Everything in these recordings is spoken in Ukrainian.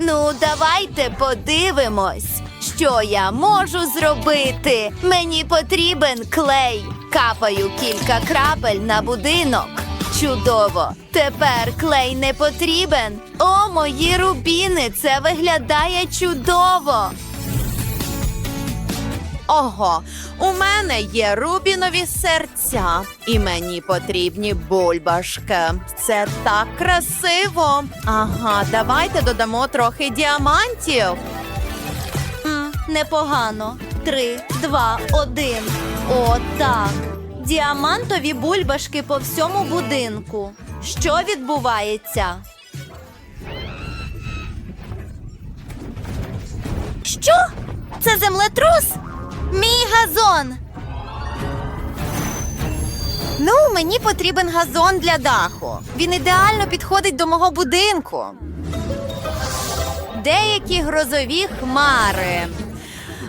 Ну, давайте подивимось, що я можу зробити. Мені потрібен клей. Капаю кілька крапель на будинок. Чудово! Тепер клей не потрібен. О, мої рубіни! Це виглядає чудово. Ого, у мене є рубінові серця, і мені потрібні бульбашки. Це так красиво. Ага, давайте додамо трохи діамантів. М, непогано. Три, два, один. О, так. Діамантові бульбашки по всьому будинку. Що відбувається? Що? Це землетрус? Мій газон. Ну, мені потрібен газон для даху. Він ідеально підходить до мого будинку. Деякі грозові хмари.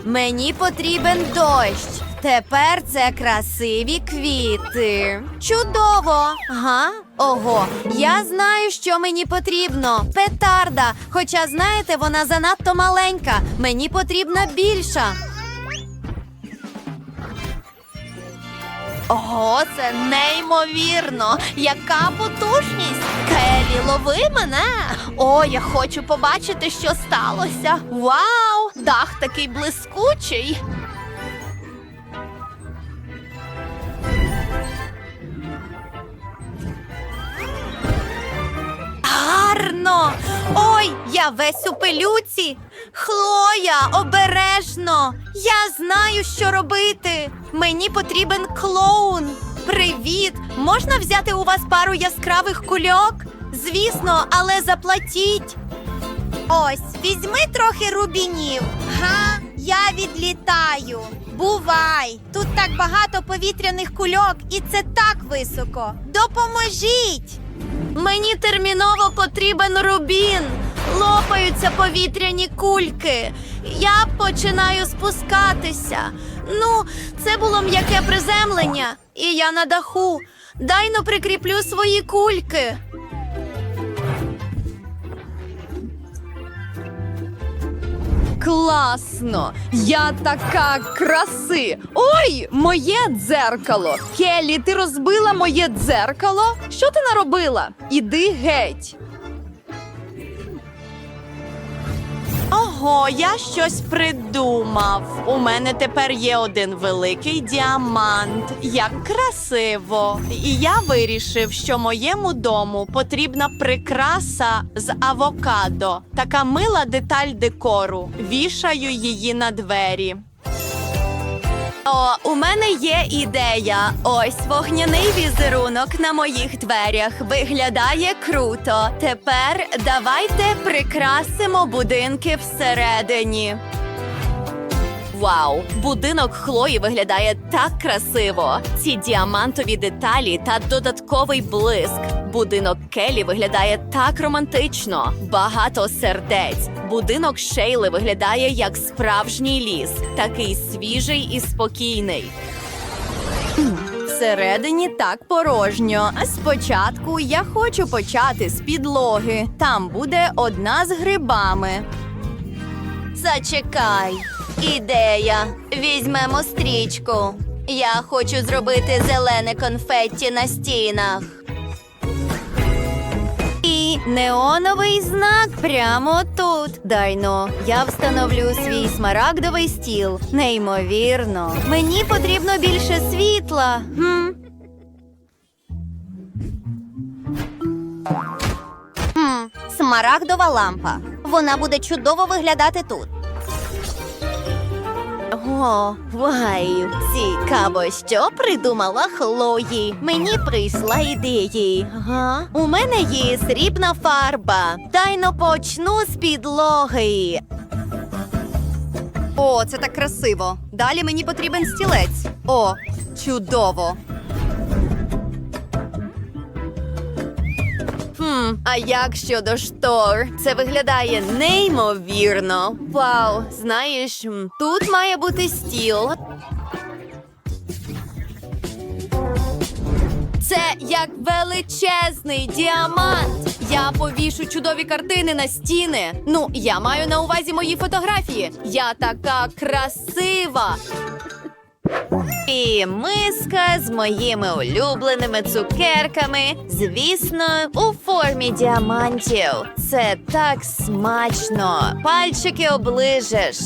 Мені потрібен дощ. Тепер це красиві квіти. Чудово! Га? Ого, я знаю, що мені потрібно. Петарда. Хоча, знаєте, вона занадто маленька. Мені потрібна більша. Ого, це неймовірно! Яка потужність! Келі, лови мене! О, я хочу побачити, що сталося. Вау! Дах такий блискучий. Гарно! Ой, я весь у пилюці. Хлоя, обережно. Я знаю, що робити. Мені потрібен клоун. Привіт! Можна взяти у вас пару яскравих кульок? Звісно, але заплатіть. Ось, візьми трохи рубінів. Га, я відлітаю. Бувай! Тут так багато повітряних кульок, і це так високо. Допоможіть! Мені терміново потрібен рубін. Лопаються повітряні кульки. Я починаю спускатися. Ну, це було м'яке приземлення, і я на даху. Дайно прикріплю свої кульки. Класно! Я така краси! Ой, моє дзеркало! Келі, ти розбила моє дзеркало? Що ти наробила? Іди геть! Ого, я щось придумав. У мене тепер є один великий діамант. Як красиво! І я вирішив, що моєму дому потрібна прикраса з авокадо. Така мила деталь декору. Вішаю її на двері. О, у мене є ідея. Ось вогняний візерунок на моїх дверях виглядає круто. Тепер давайте прикрасимо будинки всередині. Вау, будинок Хлої виглядає так красиво. Ці діамантові деталі та додатковий блиск. Будинок Келі виглядає так романтично. Багато сердець. Будинок Шейли виглядає як справжній ліс, такий свіжий і спокійний. Всередині так порожньо. Спочатку я хочу почати з підлоги. Там буде одна з грибами. Зачекай. Ідея. Візьмемо стрічку. Я хочу зробити зелене конфетті на стінах. І неоновий знак прямо тут. Дайно, я встановлю свій смарагдовий стіл. Неймовірно. Мені потрібно більше світла. Хм. Хм, смарагдова лампа. Вона буде чудово виглядати тут. О, вау! цікаво, що придумала Хлої. Мені прийшла ідеї. Ага. У мене є срібна фарба. Тайно почну з підлоги. О, це так красиво. Далі мені потрібен стілець. О, чудово! А як щодо штор? Це виглядає неймовірно. Вау, знаєш, тут має бути стіл. Це як величезний діамант. Я повішу чудові картини на стіни. Ну, я маю на увазі мої фотографії. Я така красива. І миска з моїми улюбленими цукерками, звісно, у формі діамантів. Це так смачно. Пальчики оближеш.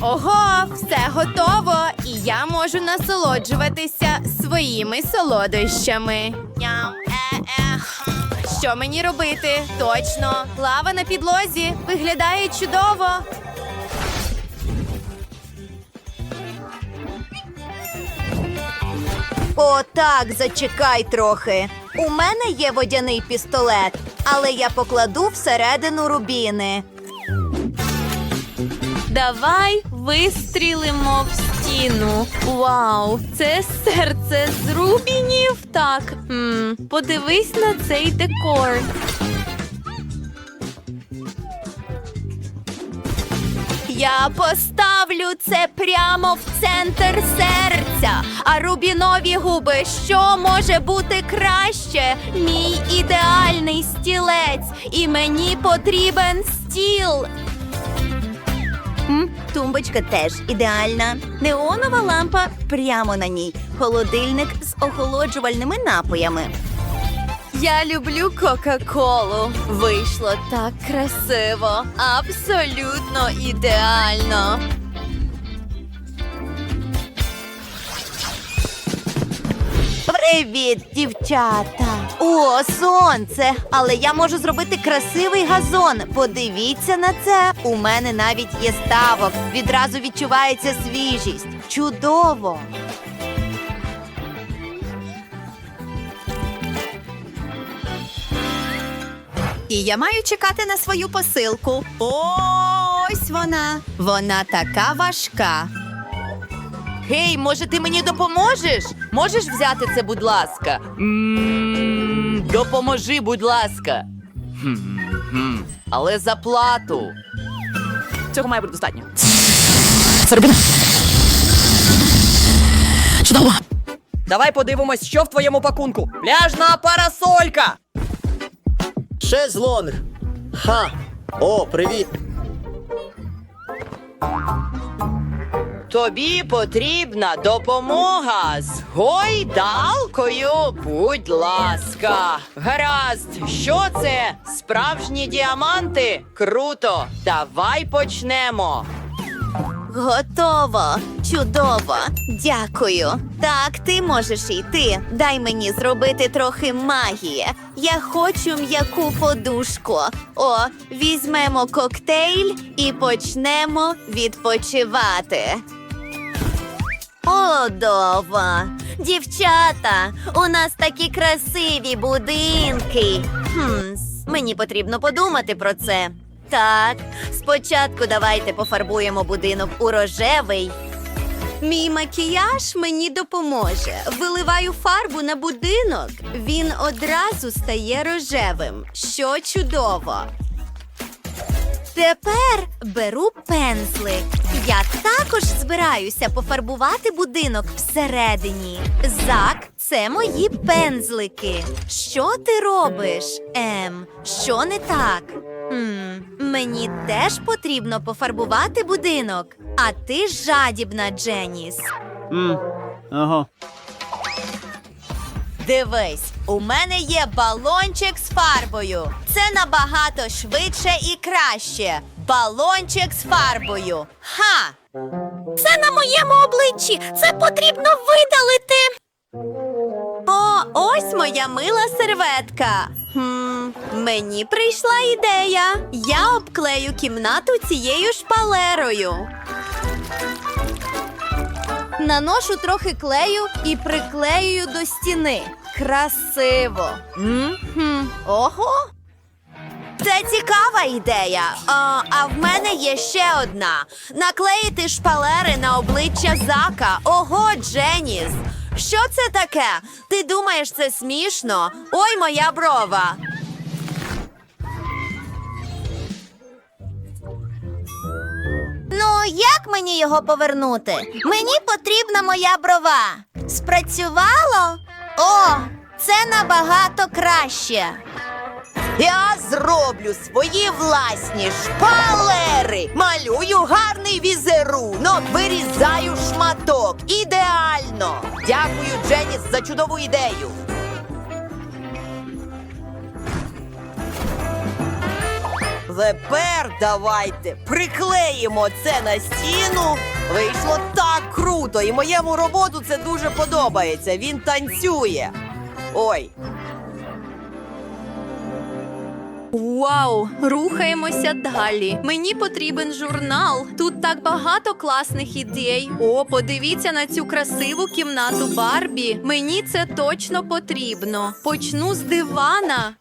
Ого, все готово, і я можу насолоджуватися своїми солодощами. Ням, е-е. Що мені робити? Точно, лава на підлозі виглядає чудово. О, так, зачекай трохи. У мене є водяний пістолет, але я покладу всередину рубіни. Давай вистрілимо в стіну. Вау, це серце з рубінів. Так, м, подивись на цей декор. Я поставлю це прямо в центр серця. А рубінові губи, що може бути краще? Мій ідеальний стілець, і мені потрібен стіл. Тумбочка теж ідеальна. Неонова лампа прямо на ній. Холодильник з охолоджувальними напоями. Я люблю Кока-Колу. Вийшло так красиво, абсолютно ідеально. Привіт, дівчата! О, сонце! Але я можу зробити красивий газон. Подивіться на це. У мене навіть є ставок. Відразу відчувається свіжість. Чудово! І я маю чекати на свою посилку. Ось вона. Вона така важка. Гей, може, ти мені допоможеш? Можеш взяти це, будь ласка? м допоможи, будь ласка. Хм-хм. Але за плату. Цього має бути достатньо. Давай подивимось, що в твоєму пакунку. Пляжна парасолька. Шезлонг. Ха. О, привіт. Тобі потрібна допомога з гойдалкою. Будь ласка. Гаразд, що це? Справжні діаманти? Круто. Давай почнемо. Готово. Чудово. Дякую. Так, ти можеш йти. Дай мені зробити трохи магії. Я хочу м'яку подушку. О, візьмемо коктейль і почнемо відпочивати. Чудово. Дівчата, у нас такі красиві будинки. Хм, мені потрібно подумати про це. Так, спочатку давайте пофарбуємо будинок у рожевий. Мій макіяж мені допоможе. Виливаю фарбу на будинок. Він одразу стає рожевим, що чудово. Тепер беру пензлик. Я також збираюся пофарбувати будинок всередині. Зак, це мої пензлики. Що ти робиш? Ем, що не так? М, мені теж потрібно пофарбувати будинок. А ти жадібна, Дженіс. Ага. Дивись, у мене є балончик з фарбою. Це набагато швидше і краще. Балончик з фарбою. Ха! Це на моєму обличчі. Це потрібно видалити. О, ось моя мила серветка. Хм, мені прийшла ідея. Я обклею кімнату цією шпалерою. Наношу трохи клею і приклеюю до стіни. Красиво. М-хм. Ого. Це цікава ідея. А, а в мене є ще одна: наклеїти шпалери на обличчя зака. Ого, Дженіс. Що це таке? Ти думаєш, це смішно? Ой, моя брова. Ну, як мені його повернути? Мені потрібна моя брова. Спрацювало? О, Це набагато краще. Я зроблю свої власні шпалери. Малюю гарний візерунок, вирізаю шматок. Ідеально. Дякую, Дженіс, за чудову ідею. Тепер давайте приклеїмо це на стіну. Вийшло так круто, і моєму роботу це дуже подобається. Він танцює. Ой, Вау, рухаємося далі. Мені потрібен журнал. Тут так багато класних ідей. О, подивіться на цю красиву кімнату Барбі. Мені це точно потрібно. Почну з дивана.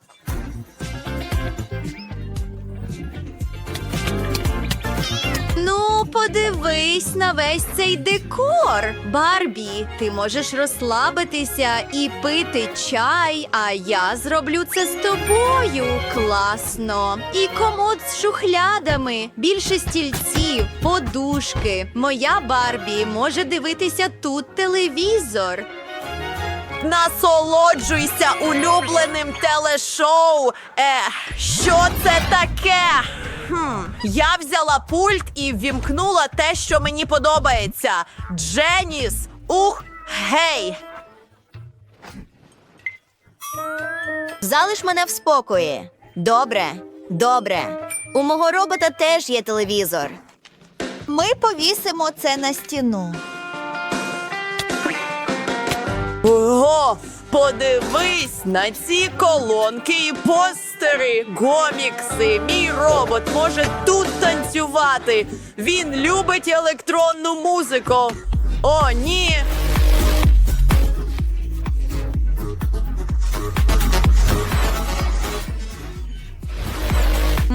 Ну, подивись на весь цей декор. Барбі, ти можеш розслабитися і пити чай, а я зроблю це з тобою. Класно. І комод з шухлядами, більше стільців, подушки. Моя Барбі може дивитися тут телевізор. Насолоджуйся улюбленим телешоу. Е, що це таке? Хм, я взяла пульт і ввімкнула те, що мені подобається. Дженіс, ух, гей! Залиш мене в спокої. Добре, добре. У мого робота теж є телевізор. Ми повісимо це на стіну. Ого, подивись на ці колонки і постери, гомікси. Мій робот може тут танцювати. Він любить електронну музику. О, ні.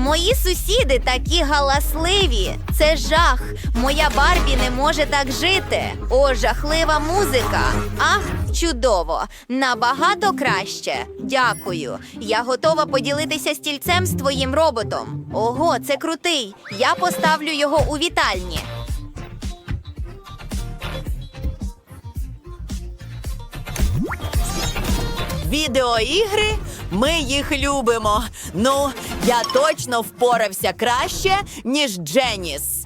Мої сусіди такі галасливі. Це жах. Моя Барбі не може так жити. О, жахлива музика. Ах, чудово! Набагато краще. Дякую. Я готова поділитися стільцем з твоїм роботом. Ого, це крутий. Я поставлю його у вітальні. Відеоігри, ми їх любимо. Ну, я точно впорався краще, ніж Дженіс.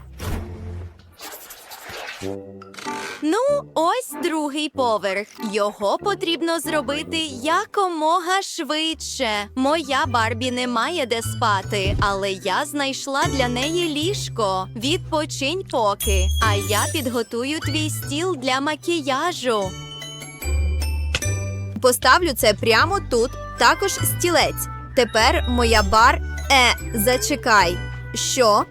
Ну, ось другий поверх. Його потрібно зробити якомога швидше. Моя Барбі не має де спати, але я знайшла для неї ліжко. Відпочинь поки. А я підготую твій стіл для макіяжу. Поставлю це прямо тут, також стілець. Тепер моя бар. Е, зачекай. Що?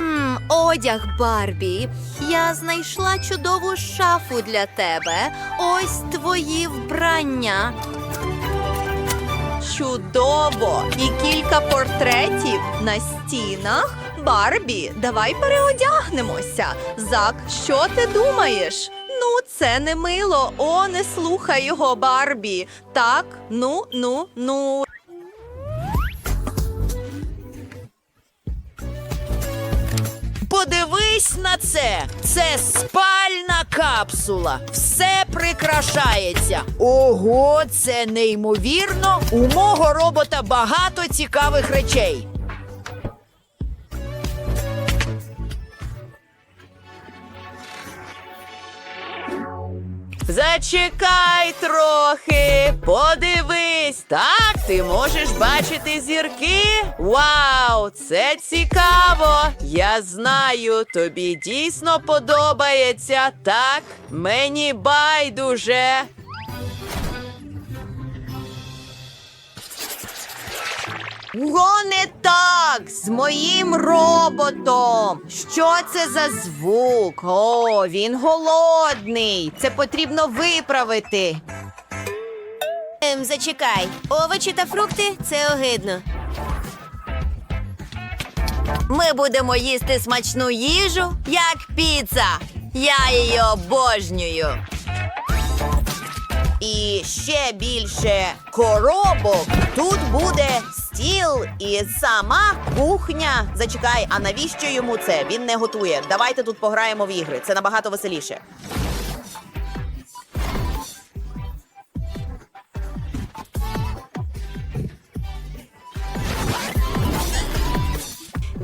М, одяг Барбі. Я знайшла чудову шафу для тебе. Ось твої вбрання. Чудово! І кілька портретів на стінах. Барбі, давай переодягнемося. Зак, що ти думаєш? Ну, це не мило. О, не слухай його, Барбі. Так, ну, ну, ну. Подивись на це. Це спальна капсула. Все прикрашається. Ого, це неймовірно. У мого робота багато цікавих речей. Зачекай трохи, подивись. Так, ти можеш бачити зірки. Вау, це цікаво. Я знаю, тобі дійсно подобається. Так, мені байдуже. Го не так з моїм роботом. Що це за звук? О, він голодний. Це потрібно виправити. Ем, зачекай. Овочі та фрукти це огидно. Ми будемо їсти смачну їжу, як піца. Я її обожнюю. І ще більше коробок. Тут буде стіл і сама кухня. Зачекай, а навіщо йому це? Він не готує. Давайте тут пограємо в ігри. Це набагато веселіше.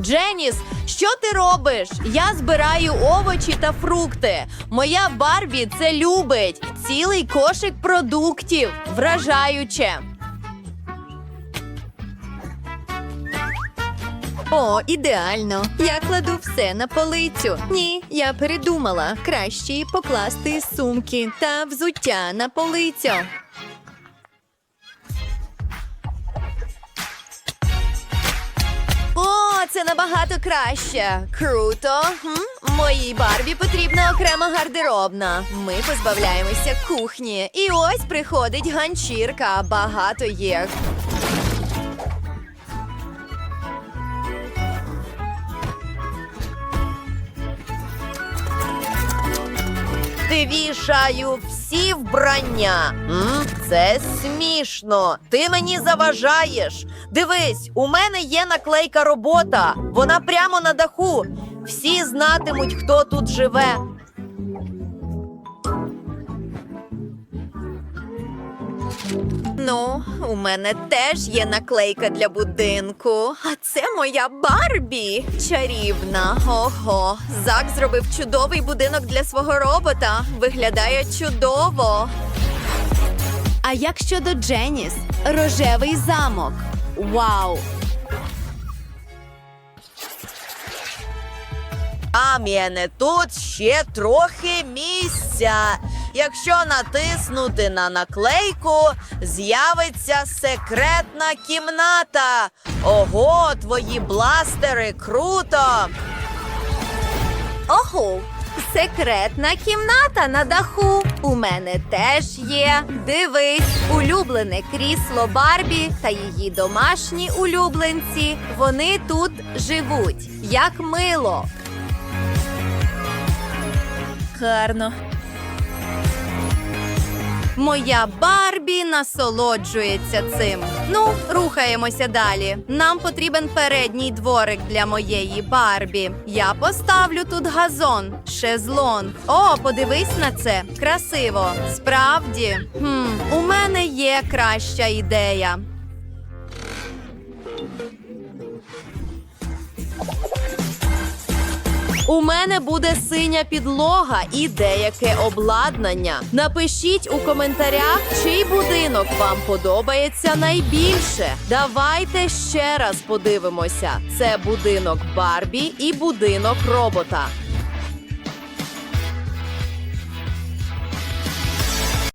Дженіс що ти робиш? Я збираю овочі та фрукти. Моя Барбі це любить. Цілий кошик продуктів. Вражаюче. О, ідеально. Я кладу все на полицю. Ні, я передумала. Краще покласти сумки та взуття на полицю. Це набагато краще. Круто. Хм? Моїй Барбі потрібна окрема гардеробна. Ми позбавляємося кухні. І ось приходить ганчірка. Багато є. Вішаю всі вбрання. Це смішно. Ти мені заважаєш. Дивись, у мене є наклейка робота. Вона прямо на даху. Всі знатимуть, хто тут живе. Ну, у мене теж є наклейка для будинку. А це моя Барбі. Чарівна. Ого. Зак зробив чудовий будинок для свого робота. Виглядає чудово. А як щодо Дженіс? Рожевий замок. Вау! А мене тут ще трохи місця. Якщо натиснути на наклейку, з'явиться секретна кімната. Ого, твої бластери круто! Ого, секретна кімната на даху. У мене теж є. Дивись, улюблене крісло Барбі та її домашні улюбленці. Вони тут живуть. Як мило. Гарно. Моя Барбі насолоджується цим. Ну, рухаємося далі. Нам потрібен передній дворик для моєї Барбі. Я поставлю тут газон, шезлон. О, подивись на це. Красиво. Справді, хм, у мене є краща ідея. У мене буде синя підлога і деяке обладнання. Напишіть у коментарях, чий будинок вам подобається найбільше. Давайте ще раз подивимося: це будинок Барбі і будинок робота.